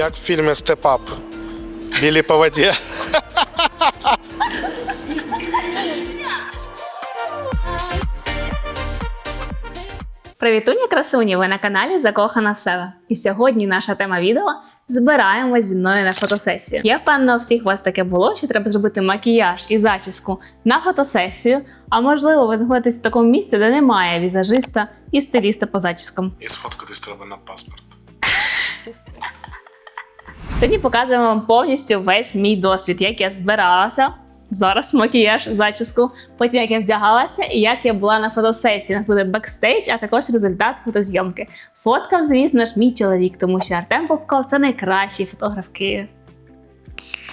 як в фільмі Степап. Білі по воді. Привітуні, красуні! Ви на каналі Закохана в себе. І сьогодні наша тема відео збираємось зі мною на фотосесію. Я впевнена, у всіх у вас таке було, що треба зробити макіяж і зачіску на фотосесію. А можливо, ви знаходитесь в такому місці, де немає візажиста і стиліста по зачіскам. І сфоткатись треба на паспорт. Сьогодні показуємо вам повністю весь мій досвід, як я збиралася. Зараз макіяж, зачіску, потім як я вдягалася і як я була на фотосесії. У нас буде бекстейдж, а також результат фотозйомки. Фоткав, звісно ж, мій чоловік, тому що Артем Попков це найкращий фотограф Києва.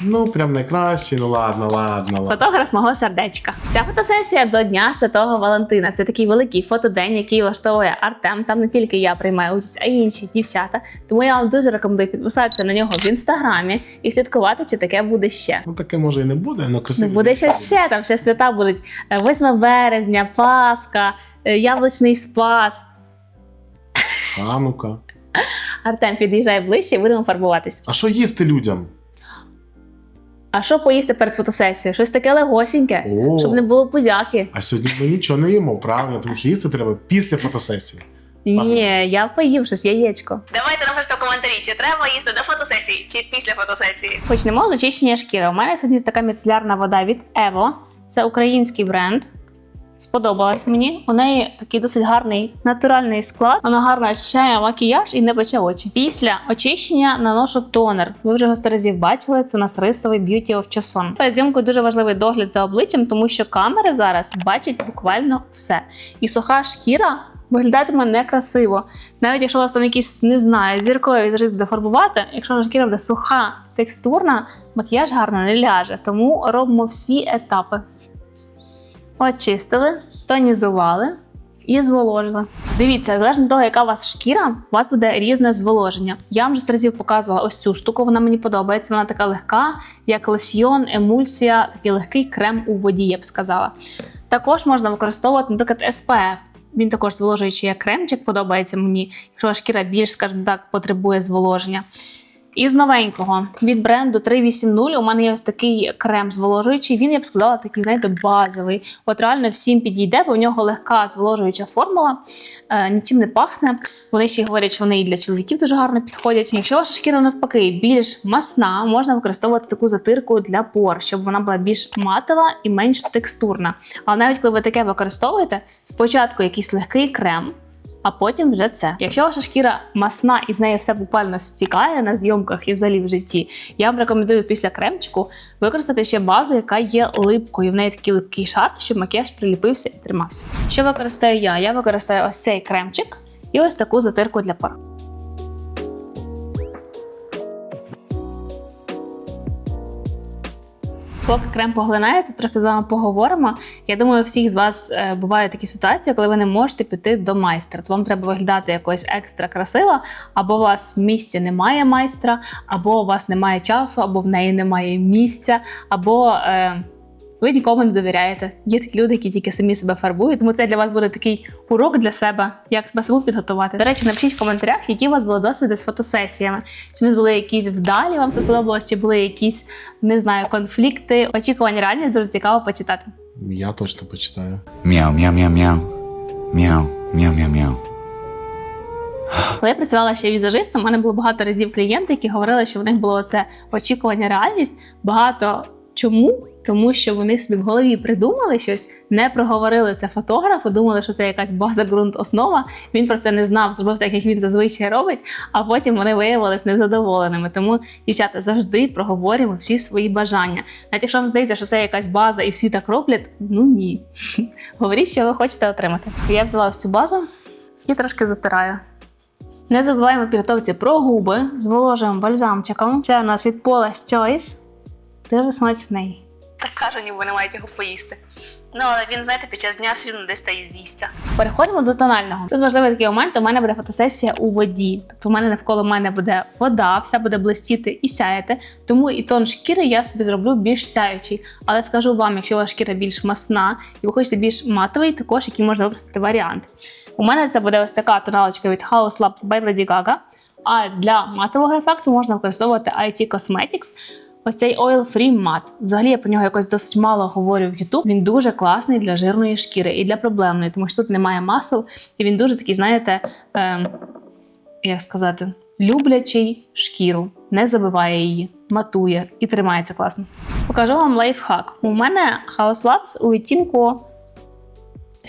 Ну, прям найкраще, ну ладно, ладно, ладно. Фотограф мого сердечка. Ця фотосесія до Дня Святого Валентина. Це такий великий фотодень, який влаштовує Артем. Там не тільки я приймаю участь, а й інші дівчата. Тому я вам дуже рекомендую підписатися на нього в інстаграмі і слідкувати, чи таке буде ще. Ну таке може і не буде, але красиво. буде щось ще, там ще свята будуть Е, 8 березня, Пасха, е, Яблучний Спас. Ханука. Артем під'їжджає ближче і будемо фарбуватись. А що їсти людям? А що поїсти перед фотосесією? Щось таке легосіньке, О, щоб не було пузяки. а сьогодні ми нічого не їмо, правильно, тому що їсти треба після фотосесії. Ні, я поїв щось яєчко. Давайте напишіть в коментарі, чи треба їсти до фотосесії, чи після фотосесії. Почнемо з очищення шкіри. У мене сьогодні така міцелярна вода від Evo. Це український бренд. Сподобалась мені. У неї такий досить гарний натуральний склад. Вона гарно очищає макіяж і не пече очі. Після очищення наношу тонер. Ви вже його разів бачили. Це нас рисовий Beauty of Choson. Перед зйомкою дуже важливий догляд за обличчям, тому що камери зараз бачать буквально все. І суха шкіра виглядатиме некрасиво. Навіть якщо у вас там якісь, не знаю, зіркові візажист буде фарбувати, якщо шкіра буде суха, текстурна, макіяж гарно не ляже. Тому робимо всі етапи. Очистили, тонізували і зволожили. Дивіться, залежно від того, яка у вас шкіра, у вас буде різне зволоження. Я вам вже сто разів показувала ось цю штуку, вона мені подобається. Вона така легка, як лосьйон, емульсія, такий легкий крем у воді, я б сказала. Також можна використовувати, наприклад, SPF. Він також зволожуючий як кремчик, подобається мені, якщо шкіра більш, скажімо так, потребує зволоження. Із новенького від бренду 380 у мене є ось такий крем зволожуючий. Він, я б сказала, такий, знаєте, базовий. От реально всім підійде, бо в нього легка зволожуюча формула, е, нічим не пахне. Вони ще говорять, що вони і для чоловіків дуже гарно підходять. Якщо ваша шкіра навпаки більш масна, можна використовувати таку затирку для пор, щоб вона була більш матова і менш текстурна. Але навіть коли ви таке використовуєте, спочатку якийсь легкий крем а потім вже це. Якщо ваша шкіра масна і з неї все буквально стікає на зйомках і взагалі в житті, я вам рекомендую після кремчику використати ще базу, яка є липкою. В неї такий липкий шар, щоб макіяж приліпився і тримався. Що використаю я? Я використаю ось цей кремчик і ось таку затирку для пор. Поки крем поглинається, трохи з вами поговоримо. Я думаю, всіх з вас е, бувають такі ситуації, коли ви не можете піти до майстра. То вам треба виглядати якось екстра красиво, або у вас в місті немає майстра, або у вас немає часу, або в неї немає місця, або. Е, ви нікому не довіряєте. Є такі люди, які тільки самі себе фарбують. Тому це для вас буде такий урок для себе, як себе саму підготувати. До речі, напишіть в коментарях, які у вас були досвіди з фотосесіями. Чи у вас були якісь вдалі, вам це сподобалось, чи були якісь не знаю конфлікти, очікування реальність дуже цікаво почитати. Я точно почитаю. Meow, meow, meow, meow. Meow, meow, meow, meow. Коли я працювала ще візажистом, у мене було багато разів клієнти, які говорили, що в них було це очікування реальність. Багато чому? Тому що вони собі в голові придумали щось, не проговорили це фотографу, думали, що це якась база, ґрунт, основа. Він про це не знав, зробив так, як він зазвичай робить, а потім вони виявилися незадоволеними. Тому, дівчата, завжди проговорюємо всі свої бажання. Навіть якщо вам здається, що це якась база і всі так роблять, ну ні. Говоріть, що ви хочете отримати. Я взяла ось цю базу і трошки затираю. Не забуваємо підготовці про губи, зволожуємо бальзамчиком. Це у нас від Paula's Choice. Дуже смачний. Так кажу, ніби не мають його поїсти. Ну, але він, знаєте, під час дня все одно десь та і з'їсться. Переходимо до тонального. Тут важливий такий момент. У мене буде фотосесія у воді. Тобто, у мене навколо мене буде вода, все буде блистіти і сяяти. Тому і тон шкіри я собі зроблю більш сяючий. Але скажу вам, якщо ваша шкіра більш масна і ви хочете більш матовий, також який можна використати варіант. У мене це буде ось така тоналочка від House Labs by Lady Gaga. А для матового ефекту можна використовувати IT Cosmetics. Ось цей Oil Free Matte. Взагалі я про нього якось досить мало говорю в YouTube. Він дуже класний для жирної шкіри і для проблемної, тому що тут немає масел, і він дуже такий, знаєте, е, як сказати, люблячий шкіру, не забиває її, матує і тримається класно. Покажу вам лайфхак. У мене House Labs у відтінку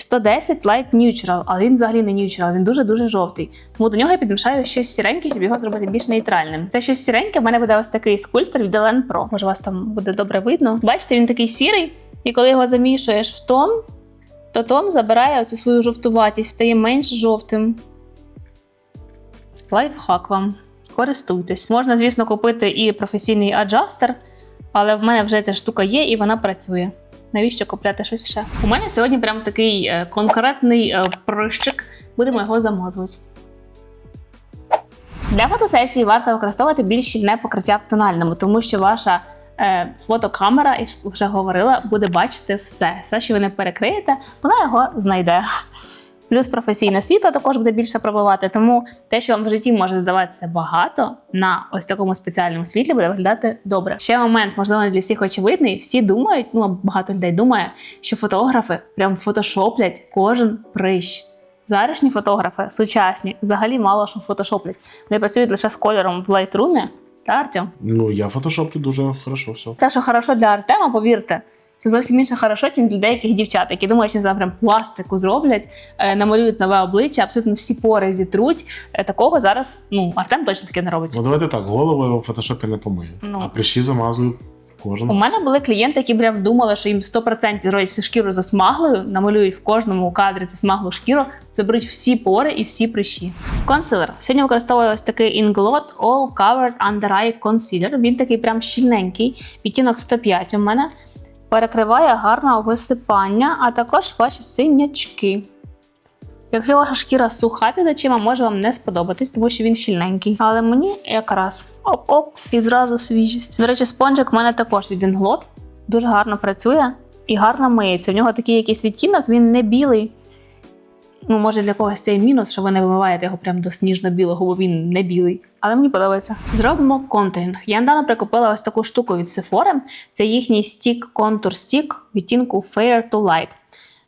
110 Light Neutral, але він взагалі не neutral, він дуже-дуже жовтий. Тому до нього я підмішаю щось сіреньке, щоб його зробити більш нейтральним. Це щось сіреньке, в мене буде ось такий скульптор від Elen Pro. Може, вас там буде добре видно. Бачите, він такий сірий, і коли його замішуєш в тон, то тон забирає оцю свою жовтуватість, стає менш жовтим. Лайфхак вам. Користуйтесь. Можна, звісно, купити і професійний аджастер, але в мене вже ця штука є і вона працює. Навіщо купляти щось ще? У мене сьогодні прям такий е, конкретний е, прищик. Будемо його замазувати. Для фотосесії варто використовувати більш щільне покриття в тональному, тому що ваша е, фотокамера, і вже говорила, буде бачити все. Все, що ви не перекриєте, вона його знайде. Плюс професійне світло також буде більше пробивати, тому те, що вам в житті може здаватися багато, на ось такому спеціальному світлі буде виглядати добре. Ще момент, можливо, не для всіх очевидний. Всі думають, ну багато людей думає, що фотографи прям фотошоплять кожен прищ. Зарішні фотографи, сучасні, взагалі мало що фотошоплять. Вони працюють лише з кольором в Lightroom та Артем. Ну, я фотошоплю дуже хорошо все. Те, що хорошо для Артема, повірте, це зовсім інше хорошо, ніж для деяких дівчат, які думають, що там прям пластику зроблять, е, намалюють нове обличчя, абсолютно всі пори зітруть. Е, Такого зараз ну Артем точно таке не робить. Ну давайте так, голову в фотошопі не помию. Ну. А прищі замазую У мене були клієнти, які прям думали, що їм 100% зроблять всю шкіру засмаглою, намалюють в кожному кадрі засмаглу шкіру, заберуть всі пори і всі прищі. Консилер. Сьогодні використовую ось такий Inglot All Covered Under Eye Concealer. Він такий прям щільненький, відтінок 105 у мене. Перекриває гарне висипання, а також ваші синячки. Якщо ваша шкіра суха під очима, може вам не сподобатись, тому що він щільненький. Але мені якраз оп-оп, і зразу свіжість. До речі, спонжик в мене також від Inglot. Дуже гарно працює і гарно миється. В нього такий якийсь відтінок, він не білий. Ну, може, для когось це і мінус, що ви не вимиваєте його прям до сніжно-білого, бо він не білий. Але мені подобається. Зробимо контуринг. Я недавно прикупила ось таку штуку від Sephora. Це їхній стік контур стік відтінку Fair to Light.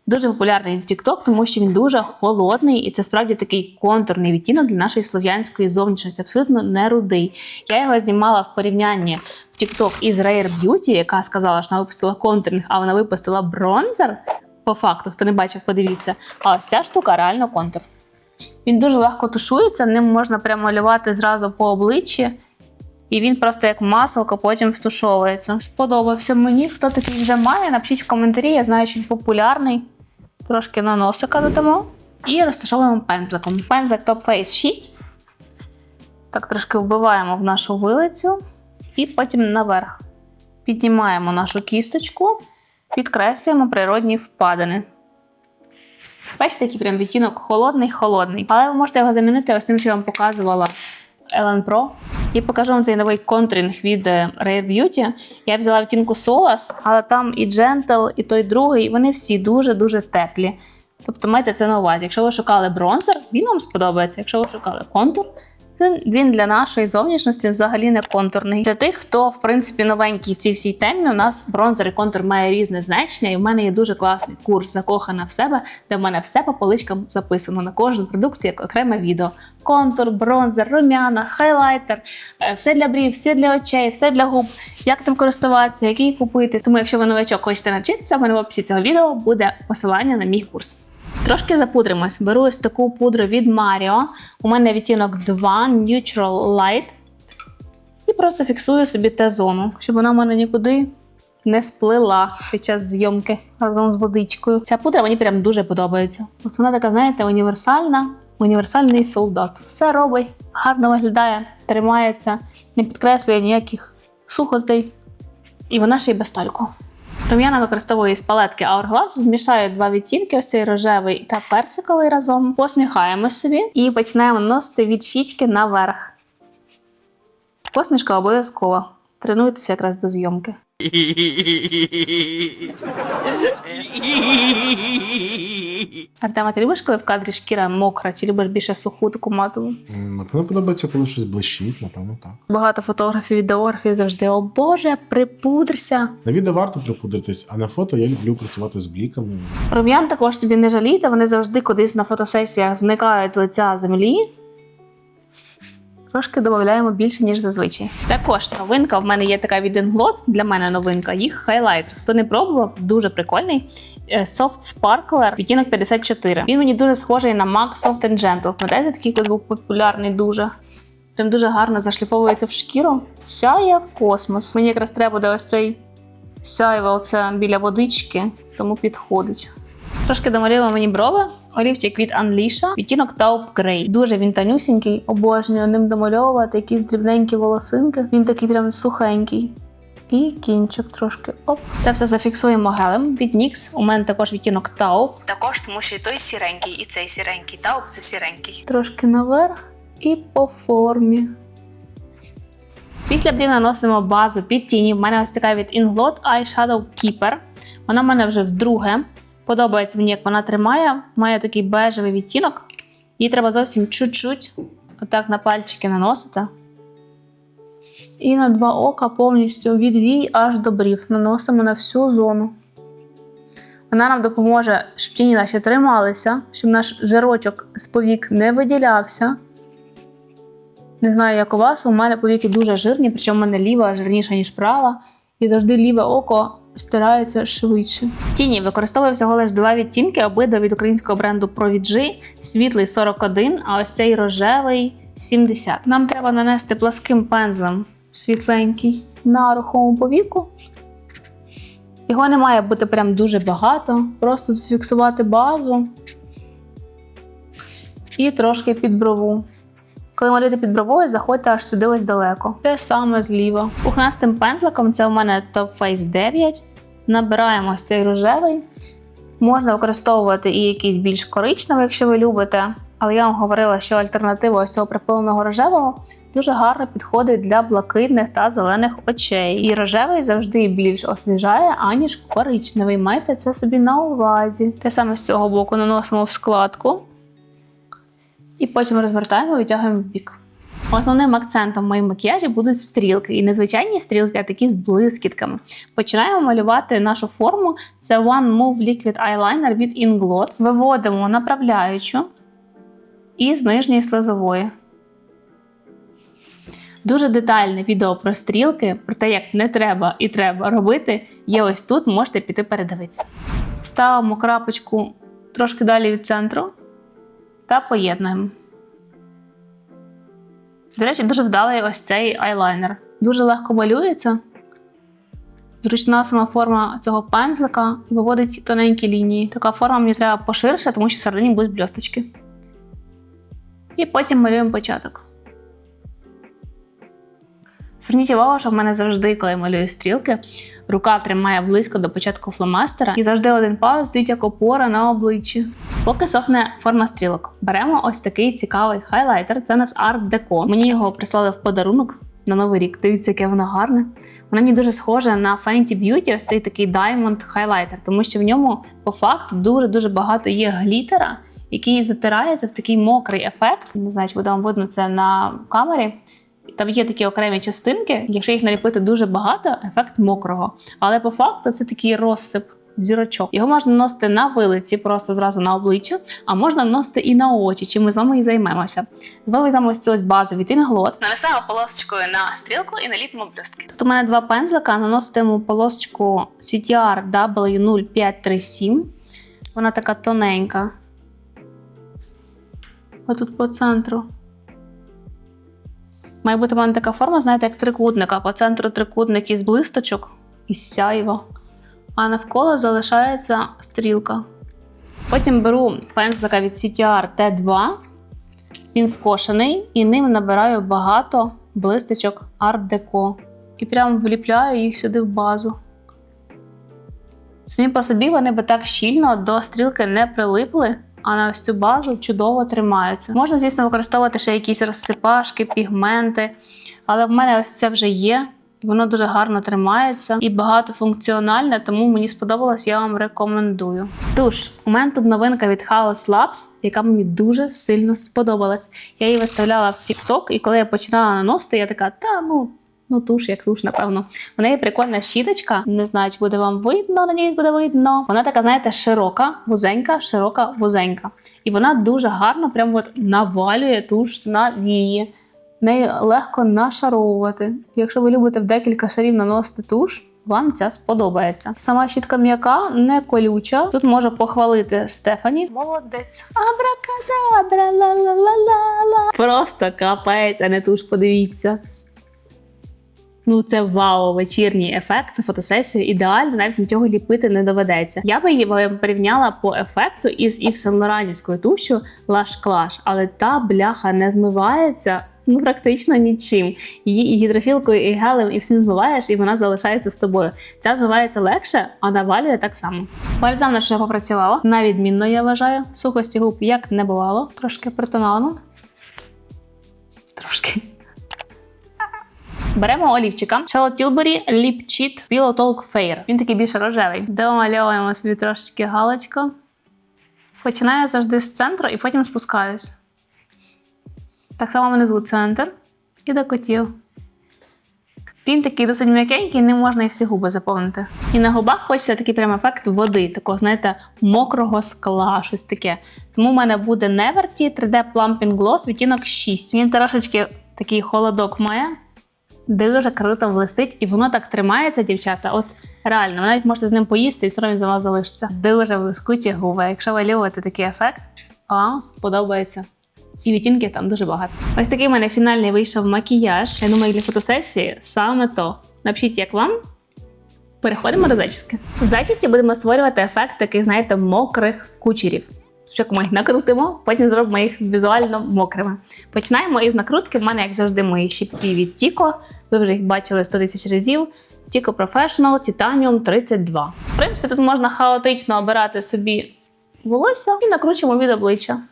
Дуже популярний в TikTok, тому що він дуже холодний, і це справді такий контурний відтінок для нашої слов'янської зовнішності, абсолютно не рудий. Я його знімала в порівнянні в TikTok із Rare Beauty, яка сказала, що вона випустила контуринг, а вона випустила бронзер. По факту, хто не бачив, подивіться. А ось ця штука реально контур. Він дуже легко тушується, ним можна прямо малювати зразу по обличчі. І він просто як маселко потім втушовується. Сподобався мені. Хто такий вже має? Напишіть в коментарі, я знаю, що він популярний. Трошки на носика додамо. І розташовуємо пензликом. Пензлик Top Face 6. Так, трошки вбиваємо в нашу вилицю. І потім наверх. Піднімаємо нашу кісточку, підкреслюємо природні впадини. Бачите, який прям відтінок холодний-холодний. Але ви можете його замінити ось тим, що я вам показувала Ellen Pro. І покажу вам цей новий контуринг від е, Rare Beauty. Я взяла відтінку Solas, але там і Gentle, і той другий, вони всі дуже-дуже теплі. Тобто майте це на увазі. Якщо ви шукали бронзер, він вам сподобається. Якщо ви шукали контур, він для нашої зовнішності взагалі не контурний. Для тих, хто в принципі новенький в цій всій темі, у нас бронзер і контур має різне значення, і в мене є дуже класний курс закохана в себе, де в мене все по поличкам записано на кожен продукт як окреме відео. Контур, бронзер, румяна, хайлайтер, е, все для брів, все для очей, все для губ, як тим користуватися, який купити. Тому, якщо ви новачок хочете навчитися, в мене в описі цього відео буде посилання на мій курс. Трошки запудримось. Беру ось таку пудру від Mario. У мене відтінок 2 Neutral Light. І просто фіксую собі Т-зону, щоб вона в мене нікуди не сплила під час зйомки разом з водичкою. Ця пудра мені прям дуже подобається. От вона така, знаєте, універсальна, універсальний солдат. Все робить, гарно виглядає, тримається, не підкреслює ніяких сухостей. І вона ще й без тальку. Тому використовує використовую з палетки Hourglass, змішаю два відтінки, ось цей рожевий та персиковий разом, посміхаємо собі і починаємо носити від щічки наверх. Посмішка обов'язкова. Тренуйтеся якраз до зйомки. Артема, ти любиш, коли в кадрі шкіра мокра, чи любиш більше суху таку матову? Напевно, подобається, коли щось блищить, напевно, так. Багато фотографів, відеографів завжди, о Боже, припудрся. На відео варто припудритись, а на фото я люблю працювати з бліками. Рум'ян також собі не жалійте, вони завжди кудись на фотосесіях зникають з лиця землі. Трошки додаємо більше, ніж зазвичай. Також новинка в мене є така від Inglot, для мене новинка, їх хайлайтер. Хто не пробував, дуже прикольний. Е, Soft Sparkler, відтінок 54. Він мені дуже схожий на MAC Soft and Gentle. Пам'ятаєте, такий коли був популярний дуже. Прям дуже гарно зашліфовується в шкіру. Сяє в космос. Мені якраз треба буде ось цей сяйво оце біля водички, тому підходить. Трошки домалюємо мені брови. Олівчик від Unleasha, відтінок Taupe Grey. Дуже він танюсінький, обожнюю ним домальовувати якісь дрібненькі волосинки. Він такий прям сухенький. І кінчик трошки. Оп. Це все зафіксуємо гелем від NYX. У мене також відтінок Taupe. Також тому що і той сіренький, і цей сіренький. Taupe це сіренький. Трошки наверх і по формі. Після брів наносимо базу під тіні. У мене ось така від Inglot Eyeshadow Keeper. Вона в мене вже вдруге. Подобається мені, як вона тримає. Має такий бежевий відтінок. Її треба зовсім чуть-чуть отак на пальчики наносити. І на два ока повністю від вій аж до брів. Наносимо на всю зону. Вона нам допоможе, щоб тіні наші трималися, щоб наш жирочок з повік не виділявся. Не знаю, як у вас, у мене повіки дуже жирні, причому в мене ліва жирніша, ніж права, і завжди ліве око стирається швидше. Тіні використовую всього лише два відтінки, обидва від українського бренду ProVG, світлий 41, а ось цей рожевий 70. Нам треба нанести пласким пензлем світленький на рухому повіку. Його не має бути прям дуже багато, просто зафіксувати базу і трошки під брову. Коли малюєте під бровою, заходьте аж сюди ось далеко. Те саме зліва. Пухнастим пензликом це у мене Top Face 9. Набираємо цей рожевий. Можна використовувати і якийсь більш коричневий, якщо ви любите. Але я вам говорила, що альтернатива ось цього припиленого рожевого дуже гарно підходить для блакитних та зелених очей. І рожевий завжди більш освіжає, аніж коричневий. Майте це собі на увазі. Те саме з цього боку наносимо в складку. І потім розвертаємо, витягуємо в бік. Основним акцентом моїм макіяжі будуть стрілки. І не звичайні стрілки, а такі з блискітками. Починаємо малювати нашу форму. Це One Move Liquid Eyeliner від Inglot. Виводимо направляючу і з нижньої слезової. Дуже детальне відео про стрілки, про те, як не треба і треба робити, є ось тут, можете піти передивитися. Ставимо крапочку трошки далі від центру та поєднуємо. До речі, дуже вдалий ось цей айлайнер. Дуже легко малюється. Зручна сама форма цього пензлика і виводить тоненькі лінії. Така форма мені треба поширше, тому що всередині будуть бльосточки. І потім малюємо початок. Зверніть увагу, що в мене завжди, коли я малюю стрілки, рука тримає близько до початку фломастера, і завжди один палець стоїть як опора на обличчі. Поки сохне форма стрілок, беремо ось такий цікавий хайлайтер. Це нас Art Deco. Мені його прислали в подарунок на новий рік. Дивіться, яке воно гарне. Воно мені дуже схоже на Fenty Beauty, ось цей такий Diamond хайлайтер, тому що в ньому по факту дуже дуже багато є глітера, який затирається в такий мокрий ефект. Не знаю, чи буде вам видно це на камері. Там є такі окремі частинки, якщо їх наліпити дуже багато, ефект мокрого. Але по факту це такий розсип зірочок. Його можна наносити на вилиці, просто зразу на обличчя, а можна наносити і на очі, чим ми з вами і займемося. Знову візьмемо ось цю ось базу від Inglot, нанесемо полосочкою на стрілку і наліпимо блістки. Тут у мене два пензлика, наноситиму полосочку CTR W0537. Вона така тоненька. Отут по центру. Має бути в мене така форма, знаєте, як трикутника. По центру трикутник із блисточок, із сяйва, а навколо залишається стрілка. Потім беру пензлика від CTR T2. Він скошений, і ним набираю багато блисточок Art Deco. І прямо вліпляю їх сюди в базу. Самі по собі вони би так щільно до стрілки не прилипли, а на ось цю базу чудово тримаються. Можна, звісно, використовувати ще якісь розсипашки, пігменти, але в мене ось це вже є. Воно дуже гарно тримається і багатофункціональне, тому мені сподобалось, я вам рекомендую. Тож, у мене тут новинка від House Labs, яка мені дуже сильно сподобалась. Я її виставляла в TikTok, і коли я починала наносити, я така, та ну. Ну, туш, як туш, напевно. У неї прикольна щіточка. Не знаю, чи буде вам видно, надіюсь, буде видно. Вона така, знаєте, широка, вузенька, широка, вузенька. І вона дуже гарно прям от навалює туш на вії. Нею легко нашаровувати. Якщо ви любите в декілька шарів наносити туш, вам ця сподобається. Сама щітка м'яка, не колюча. Тут можу похвалити Стефані. Молодець. Абракадабра, ла-ла-ла-ла-ла. Просто капець, а не туш, подивіться. Ну, це вау, вечірній ефект на фотосесію. Ідеально, навіть нічого ліпити не доведеться. Я би її порівняла по ефекту із Ів Сен Лоранівською тушу Lash Clash, але та бляха не змивається. Ну, практично нічим. Її і гідрофілкою, і гелем, і всім змиваєш, і вона залишається з тобою. Ця змивається легше, а навалює так само. Бальзам на що я попрацювала. На відмінно, я вважаю. Сухості губ як не бувало. Трошки притоналено. Трошки. Беремо олівчика Charlotte Tilbury Lip Cheat Pillow Fair. Він такий більш рожевий. Домальовуємо собі трошечки галочку. Починаю завжди з центру і потім спускаюсь. Так само внизу центр і до котів. Він такий досить м'якенький, не можна і всі губи заповнити. І на губах хочеться такий прям ефект води, такого, знаєте, мокрого скла, щось таке. Тому в мене буде Neverty 3D Plumping Gloss відтінок 6. Він трошечки такий холодок має. Дуже круто блистить, і воно так тримається, дівчата. От реально, ви навіть можете з ним поїсти, і все він за вас залишиться. Дуже блискучі губи. Якщо ви любите такий ефект, вам сподобається. І відтінків там дуже багато. Ось такий в мене фінальний вийшов макіяж. Я думаю, для фотосесії саме то. Напишіть, як вам. Переходимо до зачіски. В зачісті будемо створювати ефект таких, знаєте, мокрих кучерів. Спочатку ми їх накрутимо, потім зробимо їх візуально мокрими. Починаємо із накрутки. В мене, як завжди, мої щипці від Tico. Ви вже їх бачили 100 тисяч разів. Tico Professional Titanium 32. В принципі, тут можна хаотично обирати собі волосся і накручуємо від обличчя.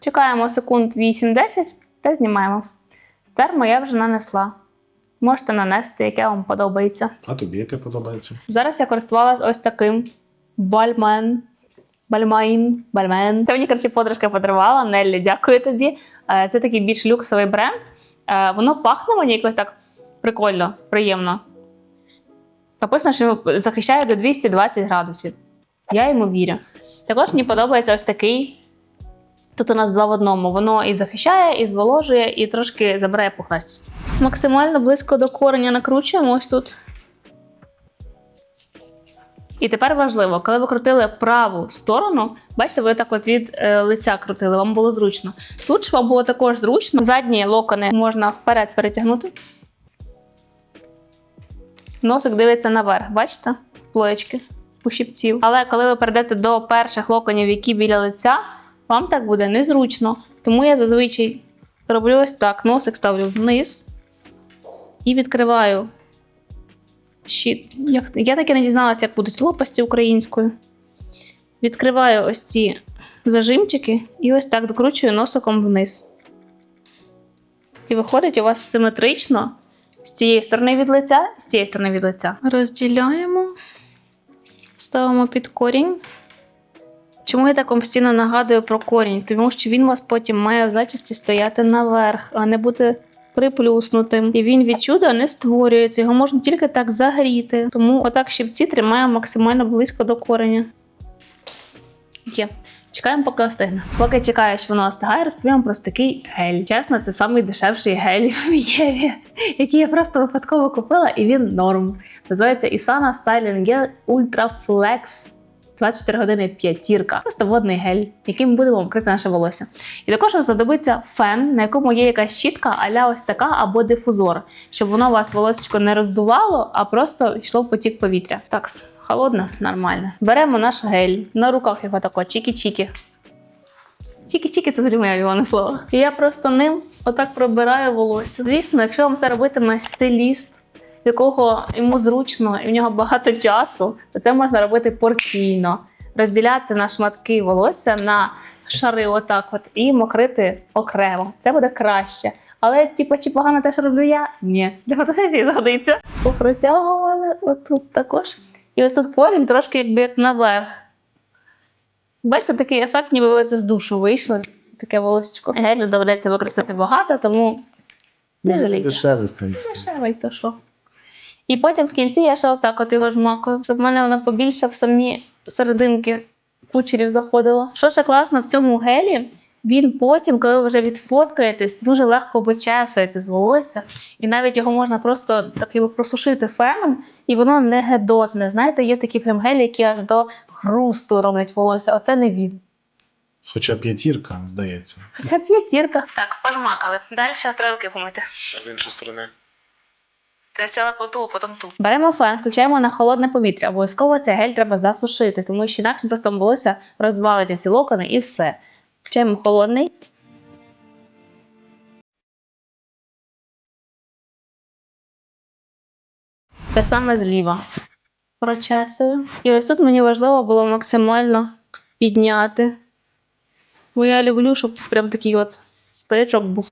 Чекаємо секунд 8-10 та знімаємо. Термо я вже нанесла. Можете нанести, яке вам подобається. А тобі яке подобається? Зараз я користувалась ось таким бальмен. Бальмайн, бальмен. Це мені, коротше, подружка подарувала. Неллі, дякую тобі. Е, Це такий більш люксовий бренд. Е, Воно пахне мені якось так прикольно, приємно. Написано, що захищає до 220 градусів. Я йому вірю. Також мені подобається ось такий. Тут у нас два в одному. Воно і захищає, і зволожує, і трошки забирає пухнастість. Максимально близько до кореня накручуємо ось тут. І тепер важливо, коли ви крутили праву сторону, бачите, ви так от від е, лиця крутили, вам було зручно. Тут ж вам було також зручно. Задні локони можна вперед перетягнути. Носик дивиться наверх, бачите? Плоєчки у щипців. Але коли ви перейдете до перших локонів, які біля лиця, вам так буде незручно. Тому я зазвичай роблю ось так: носик ставлю вниз і відкриваю щит. Я так і не дізналася, як будуть лопасті українською. Відкриваю ось ці зажимчики і ось так докручую носиком вниз. І виходить у вас симетрично з цієї сторони від лиця, з цієї сторони від лиця. Розділяємо, ставимо під корінь. Чому я так вам постійно нагадую про корінь? Тому що він у вас потім має в зачісті стояти наверх, а не бути приплюснутим. І він від чуда не створюється, його можна тільки так загріти. Тому отак щипці тримаємо максимально близько до кореня. Є. Чекаємо, поки остигне. Поки чекаю, що воно остигає, розповім про такий гель. Чесно, це найдешевший гель в Єві, який я просто випадково купила, і він норм. Називається Isana Styling Gel Ultra Flex 24 години п'ятірка. Просто водний гель, яким будемо вкрити наше волосся. І також вам знадобиться фен, на якому є якась щітка, аля ось така або дифузор, щоб воно у вас волосечко не роздувало, а просто йшло в потік повітря. Так, холодно, нормально. Беремо наш гель на руках його тако, чікі-чікі. Чікі-чікі це моє улюблене слово. І я просто ним отак пробираю волосся. Звісно, якщо вам це робитиме стиліст, в якого йому зручно і в нього багато часу, то це можна робити порційно, розділяти на шматки волосся на шари, отак от, і мокрити окремо. Це буде краще. Але, типу, чи погано те, що роблю я? Ні. Для фотосесії згодиться. Попротягували отут також. І ось тут корінь трошки якби як наверх. Бачите, такий ефект, ніби ви це з душу вийшли. Таке волосечко. Гелю доведеться використати багато, тому не жалійте. Дешевий, в принципі. Дешевий то що. І потім в кінці я ще отак от його жмакаю, щоб в мене воно побільше в самі серединки кучерів заходило. Що ще класно в цьому гелі, він потім, коли ви вже відфоткаєтесь, дуже легко вичесується з волосся. І навіть його можна просто так його просушити феном, і воно не гедотне. Знаєте, є такі прям гелі, які аж до хрусту роблять волосся. Оце не він. Хоча п'ятірка, здається. Хоча п'ятірка. Так, пожмакали. Далі треба руки помити. А з іншої сторони. Спочатку по ту, потім ту. Беремо фен, включаємо на холодне повітря. Обов'язково цей гель треба засушити, тому що інакше просто волосся розвалиться ці локони і все. Включаємо холодний. Те саме зліва. Прочесую. І ось тут мені важливо було максимально підняти. Бо я люблю, щоб прям такий от стоячок був.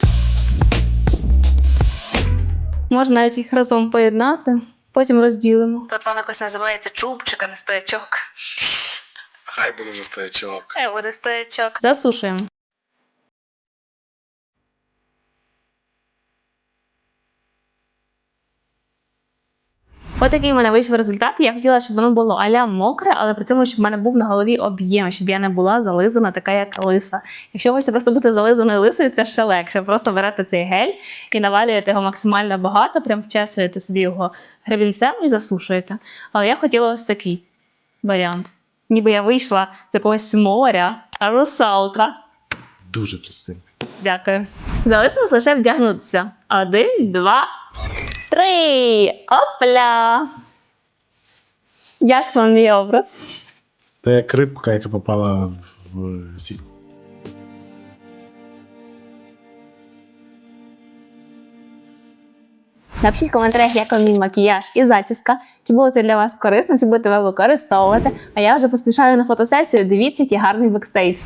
Можна навіть їх разом поєднати, потім розділимо. Тут воно якось називається чубчиками а стоячок. Хай буде вже стоячок. Хай буде стоячок. Засушуємо. Ось такий в мене вийшов результат. Я хотіла, щоб воно було аля мокре, але при цьому, щоб в мене був на голові об'єм, щоб я не була зализана, така як лиса. Якщо хочете просто бути зализаною лисою, це ще легше. Просто берете цей гель і навалюєте його максимально багато, прям вчесуєте собі його гребінцем і засушуєте. Але я хотіла ось такий варіант. Ніби я вийшла з якогось моря, а русалка. Дуже красивий. Дякую. Залишилось лише вдягнутися. Один, два, три. Опля! Як вам мій образ? Це як рибка, яка попала в сітку. Напишіть в коментарях, як вам мій макіяж і зачіска. Чи було це для вас корисно, чи будете ви використовувати. А я вже поспішаю на фотосесію. Дивіться, який гарний бекстейдж.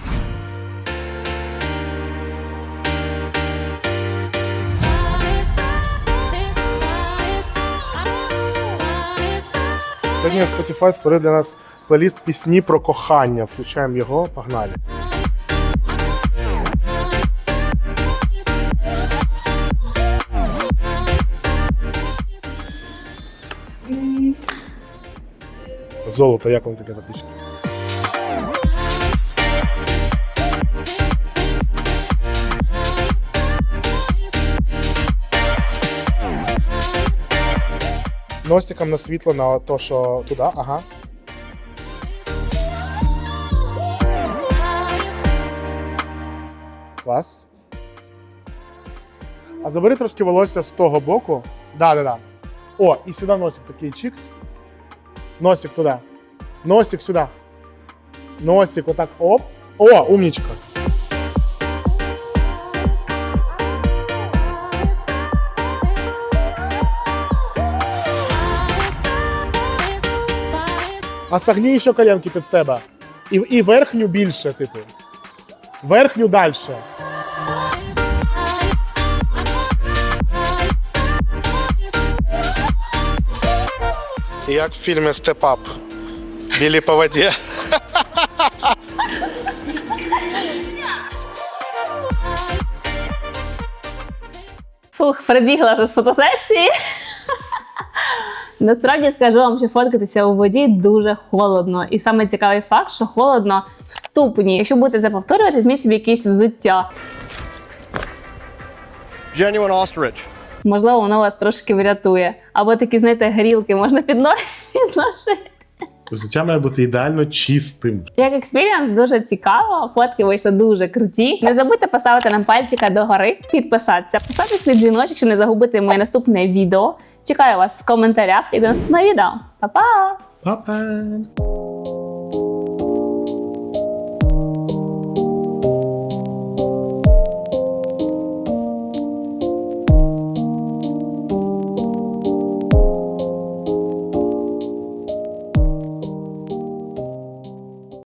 Сьогодні Spotify створив для нас плейліст пісні про кохання. Включаємо його, погнали. Золото, як вам таке напишіть? Носиком на світло на то, що туди, ага. Клас. А забери трошки волосся з того боку. Да, да, да. О, і сюди носик такий чікс. Носик туди. Носик сюди. Носик отак. Оп. О, умнічка. А сагні ще коленки під себе. І, і верхню більше, типу. Верхню далі. Як в фільмі Степ-Ап. Білі по воді. Фух, прибігла вже з фотосесії. Насправді скажу вам, що фоткатися у воді дуже холодно. І саме цікавий факт, що холодно в ступні. Якщо будете це повторювати, зміть собі якесь взуття. Genuine ostrich. Можливо, воно вас трошки врятує. Або такі, знаєте, грілки можна під підношити. Взуття має бути ідеально чистим. Як експіріанс дуже цікаво, фотки вийшли дуже круті. Не забудьте поставити нам пальчика догори, підписатися, поставити свій дзвіночок, щоб не загубити моє наступне відео. Чекаю вас в коментарях і до наступного відео. Па-па! Па-па!